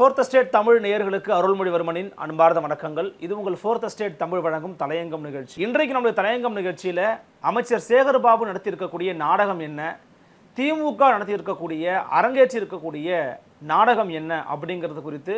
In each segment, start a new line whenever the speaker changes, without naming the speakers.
Fourth state Tamil நேயர்களுக்கு அருள்மொழிவர்மனின் அன்பார்ந்த வணக்கங்கள். இது உங்கள் ஃபோர்த் ஸ்டேட் தமிழ் வழங்கும் தலையங்கம் நிகழ்ச்சி. இன்றைக்கு நம்முடைய தலையங்கம் நிகழ்ச்சியில் அமைச்சர் சேகர்பாபு நடத்தியிருக்கக்கூடிய நாடகம் என்ன? திமுக நடத்தியிருக்கக்கூடிய அரங்கேற்றி இருக்கக்கூடிய நாடகம் என்ன அப்படிங்கிறது குறித்து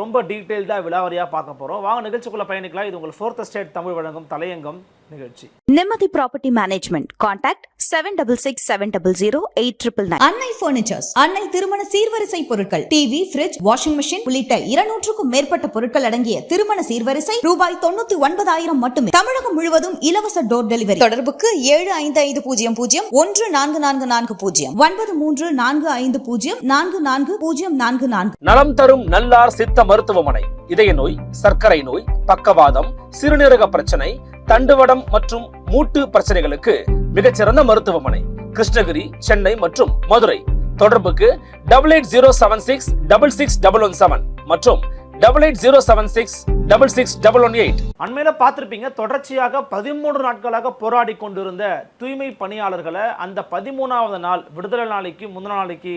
ரொம்ப டீட்டெயில்டாக விலாவரியாக பார்க்க போகிறோம் வாங்க நிகழ்ச்சிக்குள்ளே பயணிக்கலாம். இது உங்கள் ஃபோர்த் ஸ்டேட் தமிழ் வழங்கும் தலையங்கம். நிகழ்ச்சி.
Nimmathi property management contact seven double six seven double zero eight triple nine
Annai furnitures Annai திருமண சீர்வரிசை பொருட்கள். டிவி ஃபிரிட்ஜ் வாஷிங் மிஷின் உள்ளிட்ட இருநூற்றுக்கும் மேற்பட்ட பொருட்கள் அடங்கிய திருமண சீர்வரிசை ரூபாய் தொண்ணூத்தி ஒன்பதாயிரம் மட்டுமே. தமிழகம் முழுவதும் இலவச டோர் டெலிவரி தொடர்புக்கு ஏழு ஐந்து ஐந்து பூஜ்ஜியம் பூஜ்ஜியம் ஒன்று நான்கு நான்கு நான்கு பூஜ்ஜியம் ஒன்பது மூன்று நான்கு ஐந்து பூஜ்ஜியம் நான்கு நான்கு பூஜ்ஜியம் நான்கு நான்கு.
நலம் தரும் நல்லார் சித்த மருத்துவமனை. இதய நோய் சர்க்கரை நோய் பக்கவாதம் சிறுநீரக பிரச்சனை தண்டுவடம் மற்றும் மூட்டு பிரச்சனைகளுக்கு மிகச்சிறந்த மருத்துவமனை கிருஷ்ணகிரி சென்னை மற்றும் மதுரை. தொடர்புக்கு double eight zero seven six double six double one seven மற்றும் double eight zero seven six double six double one eight அண்மையில பார்த்துருப்பீங்க தொடர்ச்சியாக பதிமூன்று நாட்களாக போராடி கொண்டிருந்த தூய்மை பணியாளர்களை அந்த பதிமூணாவது நாள் விடுதலை நாளைக்கு முந்தின நாளைக்கு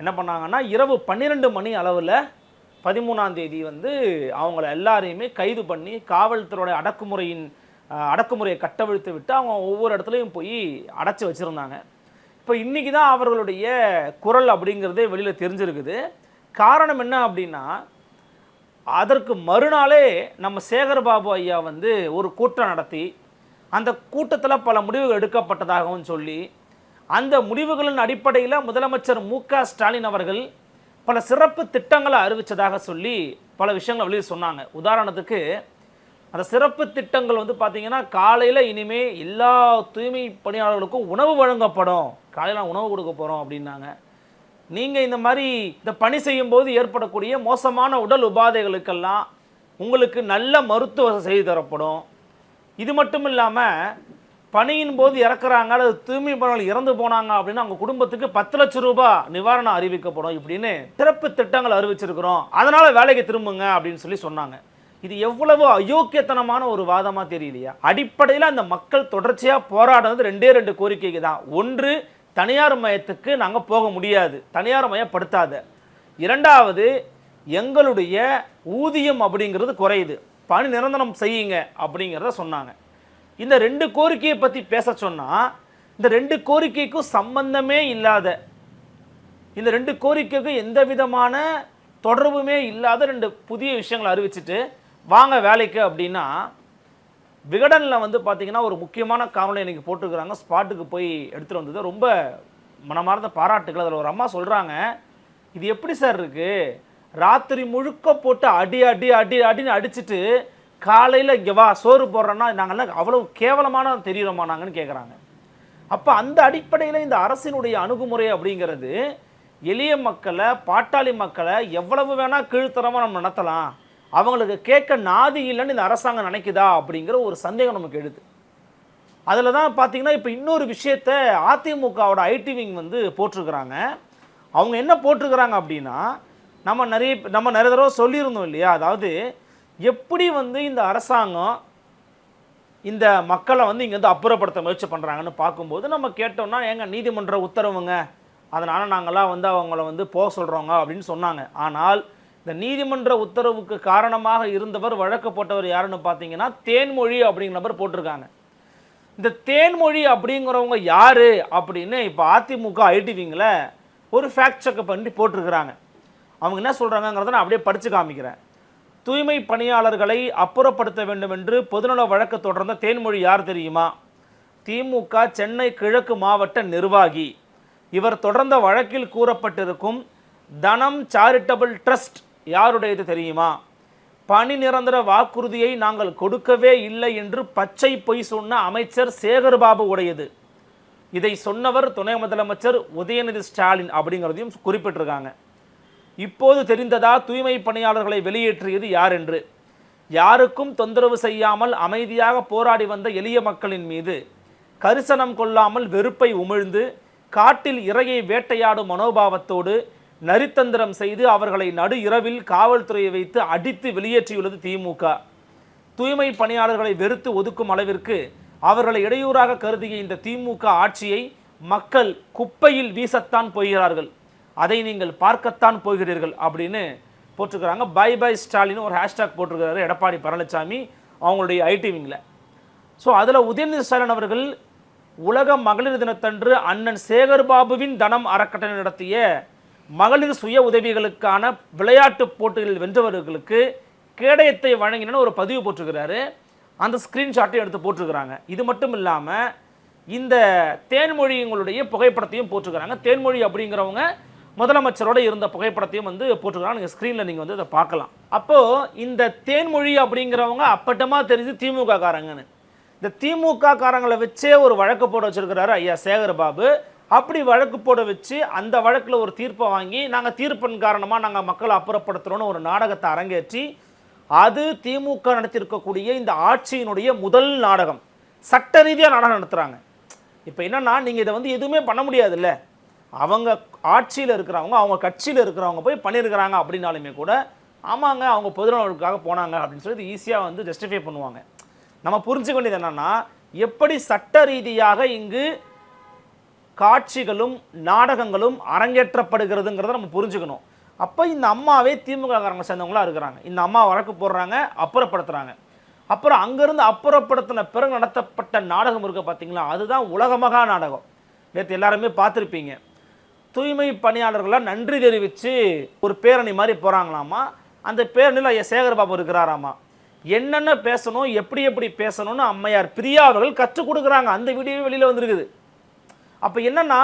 என்ன பண்ணாங்கன்னா இரவு பன்னிரெண்டு மணி அளவில் பதிமூணாம் தேதி வந்து அவங்கள எல்லாரையுமே கைது பண்ணி காவல்துறையோட அடக்குமுறையின் அடக்குமுறையை கட்டவிழ்த்து விட்டு அவங்க ஒவ்வொரு இடத்துலையும் போய் அடைச்சி வச்சுருந்தாங்க. இப்போ இன்றைக்கி தான் அவர்களுடைய குரல் அப்படிங்கிறதே வெளியில் தெரிஞ்சிருக்குது. காரணம் என்ன அப்படின்னா அதற்கு மறுநாளே நம்ம சேகர் பாபு ஐயா வந்து ஒரு கூட்டம் நடத்தி அந்த கூட்டத்தில் பல முடிவுகள் எடுக்கப்பட்டதாகவும் சொல்லி அந்த முடிவுகளின் அடிப்படையில் முதலமைச்சர் மு க ஸ்டாலின் அவர்கள் பல சிறப்பு திட்டங்களை அறிவித்ததாக சொல்லி பல விஷயங்களை வெளியே சொன்னாங்க. உதாரணத்துக்கு அந்த சிறப்பு திட்டங்கள் வந்து பார்த்தீங்கன்னா காலையில் இனிமேல் எல்லா தூய்மை பணியாளர்களுக்கும் உணவு வழங்கப்படும். காலையில் உணவு கொடுக்க போகிறோம் அப்படின்னாங்க. நீங்கள் இந்த மாதிரி இந்த பணி செய்யும்போது ஏற்படக்கூடிய மோசமான உடல் உபாதைகளுக்கெல்லாம் உங்களுக்கு நல்ல மருத்துவ செய்து தரப்படும். இது மட்டும் இல்லாமல் பணியின் போது இறக்குறாங்க அல்லது தூய்மை பணியாளர் இறந்து போனாங்க அப்படின்னா அவங்க குடும்பத்துக்கு பத்து லட்சம் ரூபாய் நிவாரணம் அறிவிக்கப்படும் இப்படின்னு சிறப்பு திட்டங்கள் அறிவிச்சிருக்கிறோம். அதனால் வேலைக்கு திரும்புங்க அப்படின்னு சொல்லி சொன்னாங்க. இது எவ்வளவு அயோக்கியத்தனமான ஒரு வாதமாக தெரியலையா? அடிப்படையில் அந்த மக்கள் தொடர்ச்சியாக போராடுறது ரெண்டே ரெண்டு கோரிக்கைக்கு தான். ஒன்று தனியார் மயத்துக்கு நாங்கள் போக முடியாது. தனியார் மயப்படுத்தாத. இரண்டாவது எங்களுடைய ஊதியம் அப்படிங்கிறது குறையுது. பணி நிரந்தரம் செய்யுங்க அப்படிங்கிறத சொன்னாங்க. இந்த ரெண்டு கோரிக்கையை பற்றி பேச சொன்னால் இந்த ரெண்டு கோரிக்கைக்கும் சம்பந்தமே இல்லாத இந்த ரெண்டு கோரிக்கைக்கும் எந்த விதமான தொடர்புமே இல்லாத ரெண்டு புதிய விஷயங்களை அறிவிச்சிட்டு வாங்க வேலைக்கு அப்படின்னா விகடனில் வந்து பார்த்தீங்கன்னா ஒரு முக்கியமான காணொலி இன்றைக்கி போட்டிருக்கிறாங்க. ஸ்பாட்டுக்கு போய் எடுத்துகிட்டு வந்தது. ரொம்ப மனமார்ந்த பாராட்டுகள் அதில் ஒரு அம்மா சொல்கிறாங்க இது எப்படி சார் இருக்குது ராத்திரி முழுக்க போட்டு அடி அடி அடி அடின்னு அடிச்சுட்டு காலையில் இங்கே வா சோறு போடுறோன்னா நாங்கள்லாம் அவ்வளோ கேவலமான தெரியுறோமா நாங்கன்னு கேட்குறாங்க அப்போ அந்த அடிப்படையில் இந்த அரசினுடைய அணுகுமுறை அப்படிங்கிறது எளிய மக்களை பாட்டாளி மக்களை எவ்வளவு வேணால் கீழ்த்தரமாக நம்ம நடத்தலாம். அவங்களுக்கு கேட்க நாதி இல்லைன்னு இந்த அரசாங்கம் நினைக்குதா அப்படிங்கிற ஒரு சந்தேகம் நமக்கு எழுது. அதில் தான் பார்த்தீங்கன்னா இப்போ இன்னொரு விஷயத்த அதிமுகவோட ஐடி விங் வந்து போட்டிருக்கிறாங்க. அவங்க என்ன போட்டிருக்கிறாங்க அப்படின்னா நம்ம நிறைய நம்ம நிறைய தடவை சொல்லியிருந்தோம் இல்லையா? அதாவது எப்படி வந்து இந்த அரசாங்கம் இந்த மக்களை வந்து இங்கேருந்து அப்புறப்படுத்த முயற்சி பண்ணுறாங்கன்னு பார்க்கும்போது நம்ம கேட்டோம்னா ஏங்க நீதிமன்ற உத்தரவுங்க. அதனால் நாங்களாம் வந்து அவங்கள வந்து போக சொல்கிறோங்க அப்படின்னு சொன்னாங்க. ஆனால் இந்த நீதிமன்ற உத்தரவுக்கு காரணமாக இருந்தவர் வழக்கு போட்டவர் யாருன்னு பார்த்தீங்கன்னா தேன்மொழி அப்படிங்கிற நபர் போட்டிருக்காங்க. இந்த தேன்மொழி அப்படிங்கிறவங்க யார் அப்படின்னு இப்போ அதிமுக ஐடிவிங்கில் ஒரு ஃபேக்ட் செக்கப் பண்ணி போட்டிருக்கிறாங்க. அவங்க என்ன சொல்கிறாங்கங்கிறத நான் அப்படியே படித்து காமிக்கிறேன். தூய்மை பணியாளர்களை அப்புறப்படுத்த வேண்டும் என்று பொதுநல வழக்கு தொடர்ந்த தேன்மொழி யார் தெரியுமா? திமுக சென்னை கிழக்கு மாவட்ட நிர்வாகி. இவர் தொடர்ந்த வழக்கில் கூறப்பட்டிருக்கும் தனம் சாரிட்டபிள் ட்ரஸ்ட் யாருடையது தெரியுமா? பணி நிரந்தர வாக்குறுதியை நாங்கள் கொடுக்கவே இல்லை என்று பச்சை பொய் சொன்ன அமைச்சர் சேகர்பாபு உடையது. இதை சொன்னவர் துணை முதலமைச்சர் உதயநிதி ஸ்டாலின் அப்படிங்கிறதையும் குறிப்பிட்டிருக்காங்க. இப்போது தெரிந்ததா தூய்மை பணியாளர்களை வெளியேற்றியது யார் என்று? யாருக்கும் தொந்தரவு செய்யாமல் அமைதியாக போராடி வந்த எளிய மக்களின் மீது கரிசனம் கொள்ளாமல் வெறுப்பை உமிழ்ந்து காட்டில் இறையை வேட்டையாடும் மனோபாவத்தோடு நரித்தந்திரம் செய்து அவர்களை நடு இரவில் காவல்துறையை வைத்து அடித்து வெளியேற்றியுள்ளது திமுக. தூய்மை பணியாளர்களை வெறுத்து ஒதுக்கும் அளவிற்கு அவர்களை இடையூறாக கருதிய இந்த திமுக ஆட்சியை மக்கள் குப்பையில் வீசத்தான் போகிறார்கள். அதை நீங்கள் பார்க்கத்தான் போகிறீர்கள் அப்படின்னு போட்டிருக்கிறாங்க. பை பை ஸ்டாலின் ஒரு ஹேஷ்டாக் போட்டிருக்கிறாரு எடப்பாடி பழனிசாமி அவங்களுடைய ஐடி விங்கில் ஸோ அதில் உதயநிதி ஸ்டாலின் அவர்கள் உலக மகளிர் தினத்தன்று அண்ணன் சேகர்பாபுவின் தனம் அறக்கட்டளை நடத்திய மகளிர் சுய உதவிகளுக்கான விளையாட்டு போட்டிகளில் வென்றவர்களுக்கு கேடயத்தை வழங்கினு ஒரு பதிவு போட்டிருக்கிறாரு. அந்த ஸ்க்ரீன்ஷாட்டையும் எடுத்து போட்டிருக்கிறாங்க. இது மட்டும் இல்லாமல் இந்த தேன்மொழிங்களுடைய புகைப்படத்தையும் போட்டிருக்கிறாங்க. தேன்மொழி அப்படிங்கிறவங்க முதலமைச்சரோட இருந்த புகைப்படத்தையும் வந்து போட்டிருக்கிறாங்க. நீங்கள் ஸ்க்ரீனில் நீங்கள் வந்து இதை பார்க்கலாம். அப்போது இந்த தேன்மொழி அப்படிங்கிறவங்க அப்பட்டமாக தெரிஞ்சு திமுக காரங்கன்னு இந்த திமுக காரங்களை வச்சே ஒரு வழக்கு போட வச்சிருக்கிறாரு ஐயா சேகர் பாபு அப்படி வழக்கு போட வச்சு அந்த வழக்கில் ஒரு தீர்ப்பை வாங்கி நாங்கள் தீர்ப்பின் காரணமாக நாங்கள் மக்களை அப்புறப்படுத்துகிறோன்னு ஒரு நாடகத்தை அரங்கேற்றி அது திமுக நடத்தியிருக்கக்கூடிய இந்த ஆட்சியினுடைய முதல் நாடகம். சட்ட ரீதியாக நாடகம் நடத்துகிறாங்க இப்போ என்னன்னா நீங்கள் இதை வந்து எதுவுமே பண்ண முடியாதுல்ல. அவங்க ஆட்சியில் இருக்கிறவங்க அவங்க கட்சியில் இருக்கிறவங்க போய் பண்ணியிருக்கிறாங்க அப்படின்னாலுமே கூட ஆமாங்க அவங்க பொதுநலனுக்காக போனாங்க அப்படின்னு சொல்லி ஈஸியாக வந்து ஜஸ்டிஃபை பண்ணுவாங்க. நம்ம புரிஞ்சுக்க வேண்டியது என்னென்னா எப்படி சட்ட ரீதியாக இங்கு காட்சிகளும் நாடகங்களும் அரங்கேற்றப்படுகிறதுங்கிறத நம்ம புரிஞ்சுக்கணும். அப்போ இந்த அம்மாவே திமுக சேர்ந்தவங்களாக சேர்ந்தவங்களா இருக்கிறாங்க. இந்த அம்மா வழக்கு போடுறாங்க அப்புறப்படுத்துகிறாங்க அப்புறம் அங்கேருந்து அப்புறப்படுத்தின பிறகு நடத்தப்பட்ட நாடகம் இருக்க பார்த்தீங்களா அதுதான் உலகமகா நாடகம். நேற்று எல்லாருமே பார்த்துருப்பீங்க. தூய்மை பணியாளர்களாக நன்றி தெரிவித்து ஒரு பேரணி மாதிரி போகிறாங்களாமா அந்த பேரணியில் ஐயா சேகர் பாபு இருக்கிறாராமா? என்னென்ன பேசணும் எப்படி எப்படி பேசணும்னு அம்மையார் பிரியா அவர்கள் கற்றுக் கொடுக்குறாங்க. அந்த வீடியோ வெளியில் வந்திருக்குது. அப்போ என்னென்னா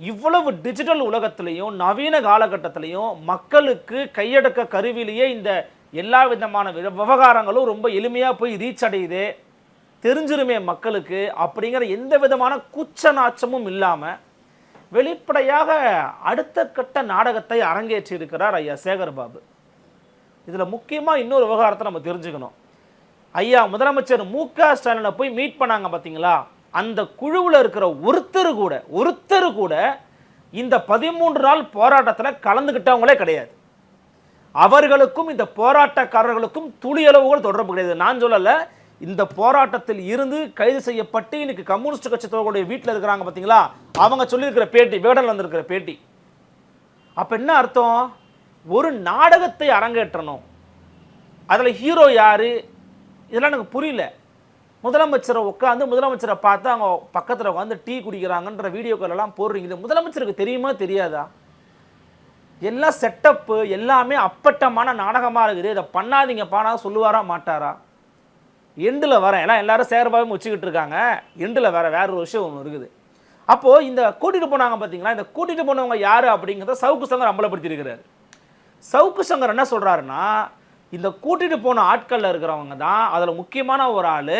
இவ்வளவு டிஜிட்டல் உலகத்திலையும் நவீன காலகட்டத்திலையும் மக்களுக்கு கையடக்க கருவிலேயே இந்த எல்லா விதமான விவகாரங்களும் ரொம்ப எளிமையாக போய் ரீச் அடையுது தெரிஞ்சிருமே மக்களுக்கு அப்படிங்கிற எந்த விதமான குச்ச நாச்சமும் இல்லாமல் வெளிப்படையாக அடுத்த கட்ட நாடகத்தை அரங்கேற்றி இருக்கிறார் ஐயா சேகர் பாபு. இதில் முக்கியமாக இன்னொரு விவகாரத்தை நம்ம தெரிஞ்சுக்கணும். ஐயா முதலமைச்சர் மு க ஸ்டாலினை போய் மீட் பண்ணாங்க பார்த்தீங்களா அந்த குழுவில் இருக்கிற ஒருத்தர் கூட ஒருத்தர் கூட இந்த பதிமூன்று நாள் போராட்டத்தில் கலந்துக்கிட்டவங்களே கிடையாது. அவர்களுக்கும் இந்த போராட்டக்காரர்களுக்கும் துளியளவுகள் தொடர்பு கிடையாது. நான் சொல்லலை இந்த போராட்டத்தில் இருந்து கைது செய்யப்பட்டு இன்னைக்கு கம்யூனிஸ்ட் கட்சி தோழர்களுடைய வீட்டில் இருக்கிறாங்க பார்த்தீங்களா அவங்க சொல்லியிருக்கிற பேட்டி வேடல் வந்திருக்கிற பேட்டி. அப்போ என்ன அர்த்தம்? ஒரு நாடகத்தை அரங்கேற்றணும். அதில் ஹீரோ யார்? இதெல்லாம் எனக்கு புரியல. முதலமைச்சரை உட்காந்து முதலமைச்சரை பார்த்து அவங்க பக்கத்தில் உட்காந்து டீ குடிக்கிறாங்கன்ற வீடியோக்கள் எல்லாம் போடுறீங்க இது முதலமைச்சருக்கு தெரியுமா தெரியாதா? எல்லாம் செட்டப்பு எல்லாமே அப்பட்டமான நாடகமாக இருக்குது. இதை பண்ணாதீங்கப்பானா சொல்லுவாரா மாட்டாரா? எண்டில் வரேன் எல்லாம் எல்லாரும் சேர்பாகவும் வச்சுக்கிட்டு இருக்காங்க. எண்டில் வேறு வேற ஒரு விஷயம் ஒன்று இருக்குது. அப்போது இந்த கூட்டிகிட்டு போனாங்க பார்த்தீங்களா இந்த கூட்டிகிட்டு போனவங்க யார் அப்படிங்கிறத சவுக்கு சங்கர் அம்பலப்படுத்தியிருக்கிறார். சவுக்கு சங்கர் என்ன சொல்கிறாருன்னா இந்த கூட்டிகிட்டு போன ஆட்களில் இருக்கிறவங்க தான் அதில் முக்கியமான ஒரு ஆள்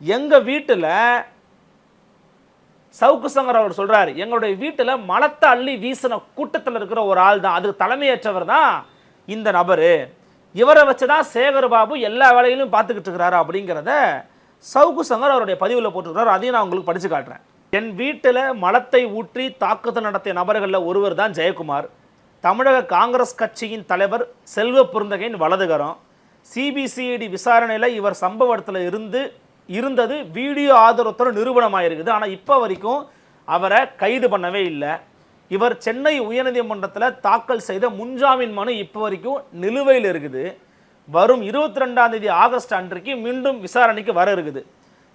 எங்கள் வீட்டில் சவுக்கு சங்கர் அவர் சொல்கிறார் எங்களுடைய வீட்டில் மலத்தை அள்ளி வீசின கூட்டத்தில் இருக்கிற ஒரு ஆள் தான். அதுக்கு தலைமையேற்றவர் தான் இந்த நபரு. இவரை வச்சு தான் சேகர் பாபு எல்லா வேலையிலும் பார்த்துக்கிட்டு இருக்கிறாரு அப்படிங்கிறத சவுக்கு சங்கர் அவருடைய பதிவில் போட்டுருக்கிறார். அதையும் நான் உங்களுக்கு படித்து காட்டுறேன். என் வீட்டில் மலத்தை ஊற்றி தாக்குதல் நடத்திய நபர்களில் ஒருவர் தான் ஜெயக்குமார். தமிழக காங்கிரஸ் கட்சியின் தலைவர் செல்வ பொருந்தகையின் வலதுகரம். சிபிசிஐடி விசாரணையில் இவர் சம்பவ இடத்துல இருந்து இருந்தது. வீடியோ ஆதரவத்தோட நிறுவனமாக இருக்குது ஆனால் இப்போ வரைக்கும் அவரை கைது பண்ணவே இல்லை. இவர் சென்னை உயர்நீதிமன்றத்தில் தாக்கல் செய்த முன்ஜாமீன் மனு இப்போ வரைக்கும் நிலுவையில் இருக்குது. வரும் இருபத்தி ரெண்டாம் தேதி ஆகஸ்ட் அன்றைக்கு மீண்டும் விசாரணைக்கு வர இருக்குது.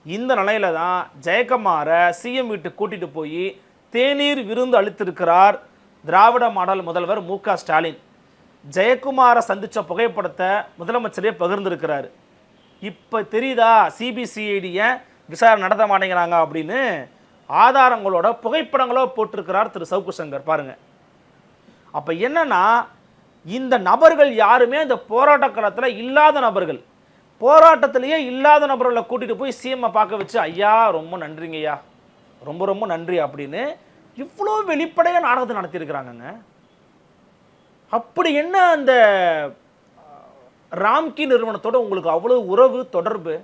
இந்த நிலையில தான் ஜெயக்குமாரை சிஎம் வீட்டுக்கு கூட்டிட்டு போய் தேநீர் விருந்து அளித்திருக்கிறார் திராவிட மாடல் முதல்வர் மு ஸ்டாலின். ஜெயக்குமாரை சந்தித்த புகைப்படத்தை முதலமைச்சரே பகிர்ந்திருக்கிறார். இப்போ தெரியுதா? சிபிசிஐடியை விசாரணை நடத்த மாட்டேங்கிறாங்க அப்படின்னு ஆதாரங்களோட புகைப்படங்களோ போட்டிருக்கிறார் திரு. சவுக்கு சங்கர் அப்போ என்னென்னா இந்த நபர்கள் யாருமே இந்த போராட்ட இல்லாத நபர்கள். போராட்டத்திலேயே இல்லாத நபர்களை கூட்டிகிட்டு போய் சிஎம்மை பார்க்க வச்சு ஐயா ரொம்ப நன்றிங்கய்யா. ரொம்ப ரொம்ப நன்றி அப்படின்னு இவ்வளோ வெளிப்படையாக நாடகத்தை நடத்தியிருக்கிறாங்கங்க. அப்படி என்ன அந்த ராம்கி நிறுவனத்தோட உங்களுக்கு அவ்வளோ உறவு தொடர்பு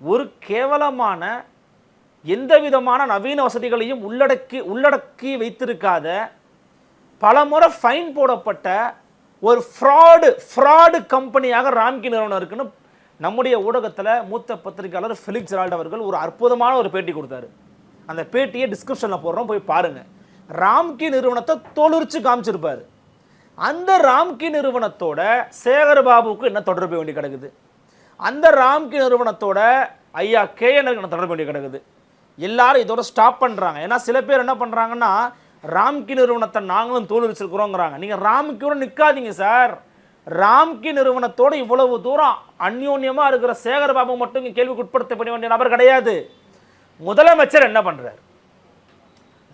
ஒரு கேவலமான எந்த விதமான நவீன வசதிகளையும் உள்ளடக்கி உள்ளடக்கி வைத்திருக்காத பலமுறை ஃபைன் போடப்பட்ட ஒரு ஃப்ராடு ஃப்ராடு கம்பெனியாக ராம்கி நிறுவனம் இருக்குன்னு நம்முடைய ஊடகத்தில் மூத்த பத்திரிகையாளர் ஃபெலிக்ஸ் ஜெரால்ட் அவர்கள் ஒரு அற்புதமான ஒரு பேட்டி கொடுத்தாரு. அந்த பேட்டியை டிஸ்கிரிப்ஷனில் போடுறோம் போய் பாருங்கள் ராம்கி நிறுவனத்தை தொழிற்சி காமிச்சிருப்பார். அந்த ராம்கி நிறுவனத்தோட சேகர்பாபுவுக்கு என்ன தொடர்பு வேண்டி கிடக்குது? அந்த ராம்கி நிறுவனத்தோட ஐயா கேஎனுக்கு என்ன தொடர்பு வேண்டி கிடக்குது? எல்லாரும் இதோட ஸ்டாப் பண்ணுறாங்க ஏன்னா சில பேர் என்ன பண்ணுறாங்கன்னா ராம்கி நிறுவனத்தை நாங்களும் தோல்விச்சிருக்கிறோங்கிறாங்க நீங்கள் ராம்கியோட நிற்காதீங்க சார். ராம்கி நிறுவனத்தோட இவ்வளவு தூரம் அந்யோன்யமாக இருக்கிற சேகர்பாபு மட்டும் இங்கே கேள்விக்கு உட்படுத்தப்பட வேண்டிய நபர் கிடையாது. முதலமைச்சர் என்ன பண்ணுறார்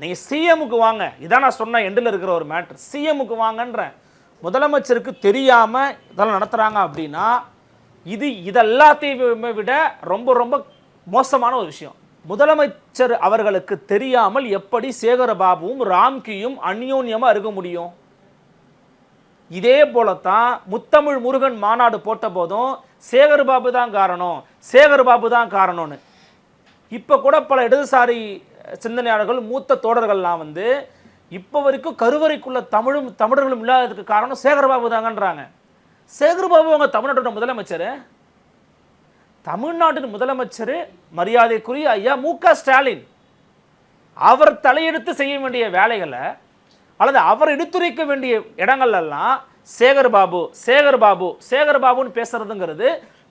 நீங்கள் சிஎம்முக்கு வாங்க. இதான் நான் சொன்ன எண்டில் இருக்கிற ஒரு மேட்ரு சிஎம்முக்கு வாங்கன்றேன். முதலமைச்சருக்கு தெரியாமல் இதெல்லாம் நடத்துகிறாங்க அப்படின்னா இது இதெல்லாத்தையும் விட ரொம்ப ரொம்ப மோசமான ஒரு விஷயம். முதலமைச்சர் அவர்களுக்கு தெரியாமல் எப்படி சேகரபாபுவும் ராம்கியும் அந்யோன்யமாக இருக்க முடியும்? இதே போலத்தான் முத்தமிழ் முருகன் மாநாடு போட்ட போதும் சேகர்பாபு தான் காரணம் சேகர்பாபு தான் காரணம்னு. இப்போ கூட பல இடதுசாரி சிந்தனையாளர்கள் மூத்த தோடர்கள்லாம் வந்து இப்போ வரைக்கும் கருவறைக்குள்ள தமிழும் தமிழர்களும் இல்லாததுக்கு காரணம் சேகர்பாபு தாங்கன்றாங்க. சேகர்பாபு அவங்க தமிழ்நாட்டோட முதலமைச்சர். தமிழ்நாட்டின் முதலமைச்சர் மரியாதைக்குரிய ஐயா மு க ஸ்டாலின். அவர் தலையெடுத்து செய்ய வேண்டிய வேலைகளை அல்லது அவர் எடுத்துரைக்க வேண்டிய இடங்கள்லாம் சேகர் பாபு சேகர் பாபு சேகர் பாபுன்னு பேசுறதுங்கிறது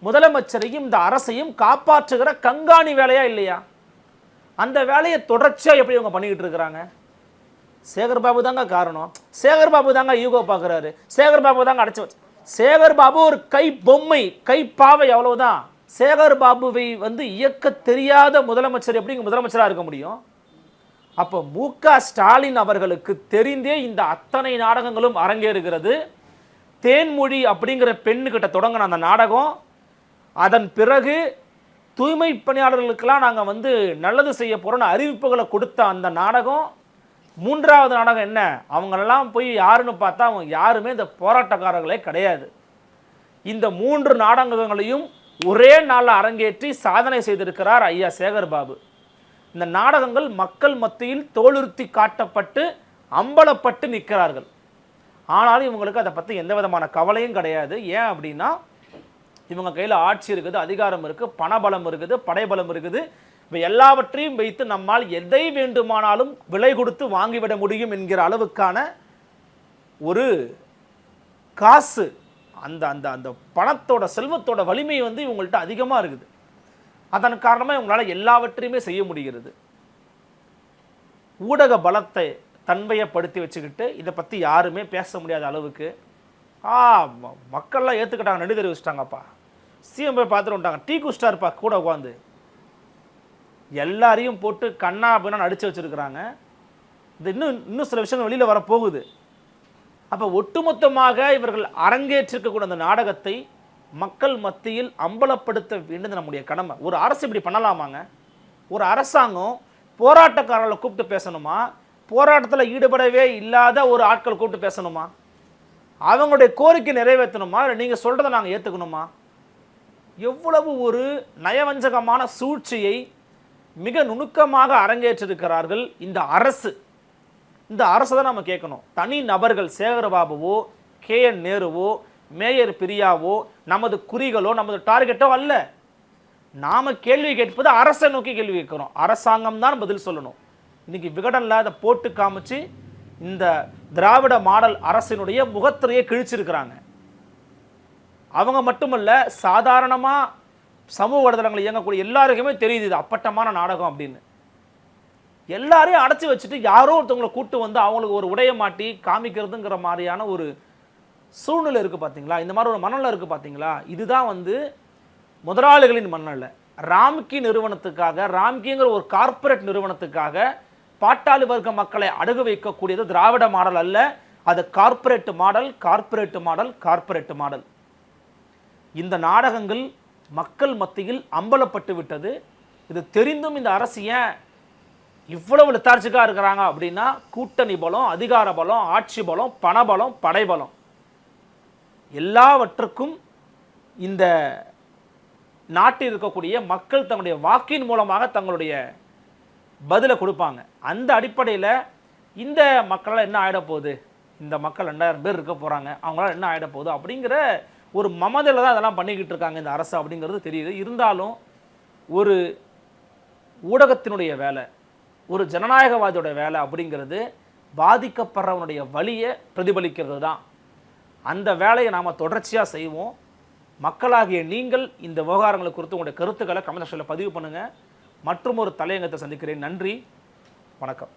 முதலமைச்சரையும் இந்த அரசையும் காப்பாற்றுகிற கண்காணி வேலையா இல்லையா? அந்த வேலையை தொடர்ச்சியாக எப்படி இவங்க பண்ணிக்கிட்டு இருக்கிறாங்க? சேகர் பாபு தாங்க காரணம். சேகர் பாபு தாங்க ஈகோ பார்க்குறாரு சேகர் பாபு தாங்க அடைச்சி வச்சு. சேகர் பாபு ஒரு கை பொம்மை கை பாவை அவ்வளவுதான் சேகர் பாபுவை வந்து இயக்க தெரியாத முதலமைச்சர் எப்படி முதலமைச்சராக இருக்க முடியும்? அப்போ மு க ஸ்டாலின் அவர்களுக்கு தெரிந்தே இந்த அத்தனை நாடகங்களும் அரங்கேறுகிறது. தேன்மொழி அப்படிங்கிற பெண்ணுக்கிட்ட தொடங்கின அந்த நாடகம். அதன் பிறகு தூய்மை பணியாளர்களுக்கெல்லாம் நாங்கள் வந்து நல்லது செய்ய போகிறோன்னு அறிவிப்புகளை கொடுத்த அந்த நாடகம் மூன்றாவது நாடகம் என்ன? அவங்களெல்லாம் போய் யாருன்னு பார்த்தா அவங்க யாருமே இந்த போராட்டக்காரர்களே கிடையாது. இந்த மூன்று நாடகங்களையும் ஒரே நாளில் அரங்கேற்றி சாதனை செய்திருக்கிறார் ஐயா சேகர் பாபு. இந்த நாடகங்கள் மக்கள் மத்தியில் தோலுறுத்தி காட்டப்பட்டு அம்பலப்பட்டு நிற்கிறார்கள். ஆனாலும் இவங்களுக்கு அதை பற்றி எந்த விதமான கவலையும் கிடையாது. ஏன் அப்படின்னா இவங்க கையில் ஆட்சி இருக்குது அதிகாரம் இருக்குது பணபலம் இருக்குது படைபலம் இருக்குது. இவை எல்லாவற்றையும் வைத்து நம்மால் எதை வேண்டுமானாலும் விலை கொடுத்து வாங்கிவிட முடியும் என்கிற அளவுக்கான ஒரு காசு அந்த அந்த அந்த பணத்தோட செல்வத்தோட வலிமை வந்து இவங்கள்ட்ட அதிகமாக இருக்குது. அதன் காரணமாக இவங்களால் எல்லாவற்றையுமே செய்ய முடிகிறது. ஊடக பலத்தை தன்மையப்படுத்தி வச்சுக்கிட்டு இதை பற்றி யாருமே பேச முடியாத அளவுக்கு ஆ மக்கள்லாம் ஏற்றுக்கிட்டாங்க நடு தெரிவிச்சிட்டாங்கப்பா சிஎம் போய் பார்த்துட்டு வந்துட்டாங்க. டீ குஸ்டார்ப்பா கூட உட்காந்து எல்லாரையும் போட்டு கண்ணா அப்படின்னு அடித்து வச்சிருக்கிறாங்க. இது இன்னும் இன்னும் சில விஷயங்கள் வெளியில் வரப்போகுது. அப்போ ஒட்டுமொத்தமாக இவர்கள் அரங்கேற்றிருக்கக்கூடிய அந்த நாடகத்தை மக்கள் மத்தியில் அம்பலப்படுத்த வேண்டியது நம்முடைய கடமை. ஒரு அரசு இப்படி பண்ணலாமாங்க? ஒரு அரசாங்கம் போராட்டக்காரர்களை கூப்பிட்டு பேசணுமா? போராட்டத்தில் ஈடுபடவே இல்லாத ஒரு ஆட்கள் கூப்பிட்டு பேசணுமா? அவங்களுடைய கோரிக்கை நிறைவேற்றணுமா? இல்லை நீங்கள் சொல்கிறத நாங்கள் ஏற்றுக்கணுமா எவ்வளவு ஒரு நயவஞ்சகமான சூழ்ச்சியை மிக நுணுக்கமாக அரங்கேற்றிருக்கிறார்கள் இந்த அரசு. இந்த அரசை தான் நம்ம கேட்கணும். தனி நபர்கள் சேகரபாபுவோ கே. என். நேருவோ மேயர் பிரியாவோ நமது குறிகளோ நமது டார்கெட்டோ அல்ல. நாம கேள்வி கேட்பது அரசை நோக்கி கேள்வி கேட்கிறோம். அரசாங்கம் தான் பதில் சொல்லணும். இன்றைக்கி விகடனில் அதை போட்டு காமிச்சு இந்த திராவிட மாடல் அரசினுடைய முகத்திரையை கிழிச்சிருக்கிறாங்க. அவங்க மட்டுமல்ல சாதாரணமாக சமூக வலைதளங்கள் இயங்கக்கூடிய எல்லாருக்குமே தெரியுது இது அப்பட்டமான நாடகம் அப்படின்னு. எல்லாரையும் அடைச்சி வச்சுட்டு யாரோ ஒருத்தவங்களை கூட்டு வந்து அவங்களுக்கு ஒரு உடைய மாட்டி காமிக்கிறதுங்கிற மாதிரியான ஒரு சூழ்நிலை இருக்குது பார்த்தீங்களா இந்த மாதிரி ஒரு மனநிலை இருக்குது பார்த்தீங்களா இதுதான் வந்து முதலாளிகளின் மனநிலை. ராம்கி நிறுவனத்துக்காக ராம்கிங்கிற ஒரு கார்ப்பரேட் நிறுவனத்துக்காக பாட்டாளி வர்க்க மக்களை அடகு வைக்கக்கூடியது திராவிட மாடல் அல்ல. அது corporate model corporate model corporate model. இந்த நாடகங்கள் மக்கள் மத்தியில் அம்பலப்பட்டு விட்டது. இது தெரிந்தும் இந்த அரசு ஏன் இவ்வளவு லெத்தார்ஜிக்காக இருக்கிறாங்க அப்படின்னா கூட்டணி பலம் அதிகார பலம் ஆட்சி பலம் பணபலம் படைபலம் எல்லாவற்றுக்கும் இந்த நாட்டில் இருக்கக்கூடிய மக்கள் தங்களுடைய வாக்கின் மூலமாக தங்களுடைய பதிலை கொடுப்பாங்க. அந்த அடிப்படையில் இந்த மக்களால் என்ன ஆகிட போகுது இந்த மக்கள் ரெண்டாயிரம் பேர் இருக்க போகிறாங்க அவங்களால என்ன ஆகிட போகுது அப்படிங்கிற ஒரு மமதையில் தான் அதெல்லாம் பண்ணிக்கிட்டு இருக்காங்க இந்த அரசு அப்படிங்கிறது தெரியுது. இருந்தாலும் ஒரு ஊடகத்தினுடைய வேலை ஒரு ஜனநாயகவாதியோட வேலை அப்படிங்கிறது பாதிக்கப்படுறவனுடைய வழியை பிரதிபலிக்கிறது தான். அந்த வேலையை நாம் தொடர்ச்சியாக செய்வோம். மக்களாகிய நீங்கள் இந்த விவகாரங்களை குறித்து உங்களுடைய கருத்துக்களை கமெண்ட் செக்ஷனில் பதிவு பண்ணுங்கள் மற்றும் ஒரு தலையங்கத்தை சந்திக்கிறேன். நன்றி. வணக்கம்.